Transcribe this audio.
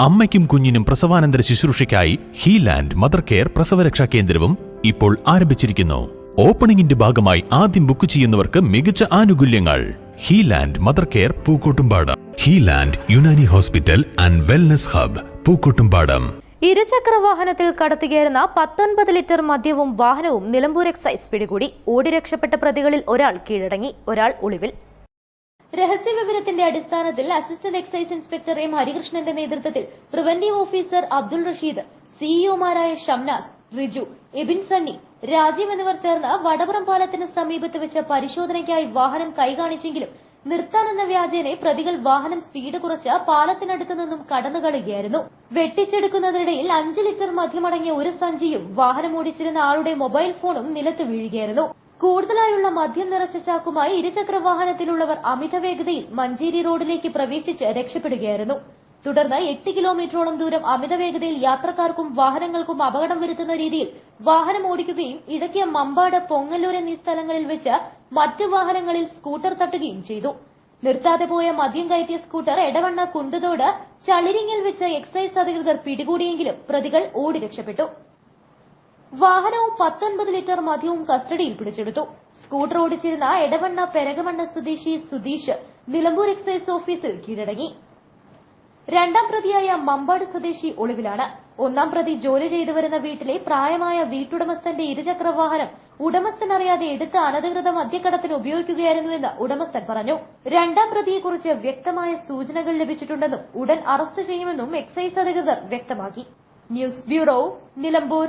അമ്മയ്ക്കും കുഞ്ഞിനും പ്രസവാനന്തര ശുശ്രൂഷയ്ക്കായി ഹീലാൻഡ് mother care പ്രസവരക്ഷാ കേന്ദ്രവും ഇപ്പോൾ ആരംഭിച്ചിരിക്കുന്നു. ഓപ്പണിംഗിന്റെ ഭാഗമായി ആദ്യം ബുക്ക് ചെയ്യുന്നവർക്ക് മികച്ച ആനുകൂല്യങ്ങൾ. Healand mother care Pookkottumpadam. Healand Unani hospital and wellness hub Pookkottumpadam. ഇരുചക്ര വാഹനത്തിൽ കടത്തുകയായിരുന്ന പത്തൊൻപത് ലിറ്റർ മദ്യവും വാഹനവും നിലമ്പൂർ എക്സൈസ് പിടികൂടി. ഓടി രക്ഷപ്പെട്ട പ്രതികളിൽ ഒരാൾ കീഴടങ്ങി ഒരാൾ ഒളിവിൽ. രഹസ്യവിവരത്തിന്റെ അടിസ്ഥാനത്തിൽ അസിസ്റ്റന്റ് എക്സൈസ് ഇൻസ്പെക്ടർ എം ഹരികൃഷ്ണന്റെ നേതൃത്വത്തിൽ പ്രിവന്റീവ് ഓഫീസർ അബ്ദുൾ റഷീദ് സിഇഒമാരായ ഷംനാസ് റിജു എബിൻ സണ്ണി രാജീവ് എന്നിവർ ചേർന്ന് വടപുറം പാലത്തിന് സമീപത്ത് വെച്ച് പരിശോധനയ്ക്കായി വാഹനം കൈകാണിച്ചെങ്കിലും നിർത്താനെന്ന വ്യാജേനെ പ്രതികൾ വാഹനം സ്പീഡ് കുറച്ച് പാലത്തിനടുത്തു നിന്നും കടന്നു കളയുകയായിരുന്നു. വെട്ടിച്ചെടുക്കുന്നതിനിടയിൽ അഞ്ച് ലിറ്റർ മദ്യമടങ്ങിയ ഒരു സഞ്ചിയും വാഹനം ഓടിച്ചിരുന്ന ആളുടെ മൊബൈൽ ഫോണും നിലത്ത് വീഴുകയായിരുന്നു. കൂടുതലായുള്ള മദ്യം നിറച്ച ചാക്കുമായി ഇരുചക്ര വാഹനത്തിലുള്ളവർ അമിത വേഗതയിൽ മഞ്ചേരി റോഡിലേക്ക് പ്രവേശിച്ച് രക്ഷപ്പെടുകയായിരുന്നു. തുടർന്ന് എട്ട് കിലോമീറ്ററോളം ദൂരം അമിത വേഗതയിൽ യാത്രക്കാർക്കും വാഹനങ്ങൾക്കും അപകടം വരുത്തുന്ന രീതിയിൽ വാഹനം ഓടിക്കുകയും ഇടയ്ക്ക് മമ്പാട് പൊങ്ങല്ലൂർ എന്നീ സ്ഥലങ്ങളിൽ വെച്ച് മറ്റു വാഹനങ്ങളിൽ സ്കൂട്ടർ തട്ടുകയും ചെയ്തു. നിർത്താതെ പോയ മദ്യം കയറ്റിയ സ്കൂട്ടർ എടവണ്ണ കുണ്ടുതോട് ചളിരിങ്ങിൽ വെച്ച് എക്സൈസ് അധികൃതർ പിടികൂടിയെങ്കിലും പ്രതികൾ ഓടി രക്ഷപ്പെട്ടു. വാഹനവും പത്തൊൻപത് ലിറ്റർ മദ്യവും കസ്റ്റഡിയിൽ പിടിച്ചെടുത്തു. സ്കൂട്ടർ ഓടിച്ചിരുന്ന എടവണ്ണ പെരകമണ്ണ സ്വദേശി സുധീഷ് നിലമ്പൂർ എക്സൈസ് ഓഫീസിൽ കീഴടങ്ങി. രണ്ടാം പ്രതിയായ മമ്പാട് സ്വദേശി ഒളിവിലാണ്. ഒന്നാം പ്രതി ജോലി ചെയ്തു വരുന്ന വീട്ടിലെ പ്രായമായ വീട്ടുടമസ്ഥന്റെ ഇരുചക്ര വാഹനം ഉടമസ്ഥൻ അറിയാതെ എടുത്ത് അനധികൃത മദ്യക്കടത്തിന് ഉപയോഗിക്കുകയായിരുന്നുവെന്ന് ഉടമസ്ഥൻ പറഞ്ഞു. രണ്ടാം പ്രതിയെക്കുറിച്ച് വ്യക്തമായ സൂചനകൾ ലഭിച്ചിട്ടുണ്ടെന്നും ഉടൻ അറസ്റ്റ് ചെയ്യുമെന്നും എക്സൈസ് അധികൃതർ വ്യക്തമാക്കി. News bureau Nilambur.